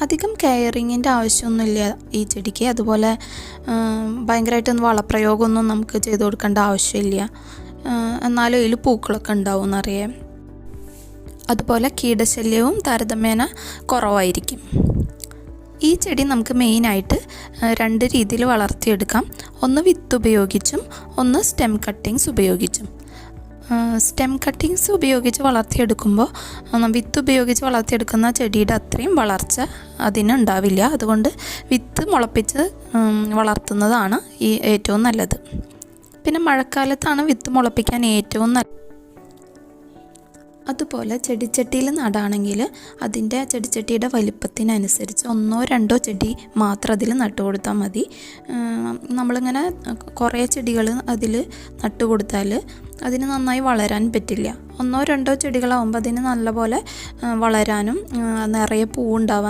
അധികം കെയറിങ്ങിന്റെ ആവശ്യമൊന്നുമില്ല. ഈ ചെടിക്ക് അതുപോലെ ഭയങ്കരമായിട്ടൊന്നും വളപ്രയോഗമൊന്നും നമുക്ക് ചെയ്തു കൊടുക്കേണ്ട ആവശ്യമില്ല. എന്നാലും ഇതിൽ പൂക്കളൊക്കെ ഉണ്ടാവും എന്നറിയാം അതുപോലെ കീടശല്യവും താരതമ്യേന കുറവായിരിക്കും. ഈ ചെടി നമുക്ക് മെയിനായിട്ട് രണ്ട് രീതിയിൽ വളർത്തിയെടുക്കാം. ഒന്ന് വിത്ത് ഉപയോഗിച്ചും ഒന്ന് സ്റ്റെം കട്ടിങ്സ് ഉപയോഗിച്ചും. സ്റ്റെം കട്ടിങ്സ് ഉപയോഗിച്ച് വളർത്തിയെടുക്കുമ്പോൾ വിത്ത് ഉപയോഗിച്ച് വളർത്തിയെടുക്കുന്ന ചെടിയുടെ അത്രയും വളർച്ച അതിനുണ്ടാവില്ല അതുകൊണ്ട് വിത്ത് മുളപ്പിച്ച് വളർത്തുന്നതാണ് ഈ ഏറ്റവും നല്ലത്. പിന്നെ മഴക്കാലത്താണ് വിത്ത് മുളപ്പിക്കാൻ ഏറ്റവും നല്ല അതുപോലെ ചെടിച്ചട്ടിയിൽ നടാണെങ്കിൽ അതിന്റെ ചെടിച്ചട്ടിയുടെ വലിപ്പത്തിനനുസരിച്ച് ഒന്നോ രണ്ടോ ചെടി മാത്രം അതിൽ നട്ടു കൊടുത്താൽ മതി. നമ്മളിങ്ങനെ കുറേ ചെടികൾ അതിൽ നട്ടു കൊടുത്താൽ അതിന് നന്നായി വളരാൻ പറ്റില്ല. ഒന്നോ രണ്ടോ ചെടികളാവുമ്പോൾ അതിന് നല്ലപോലെ വളരാനും നിറയെ പൂവുണ്ടാവാൻ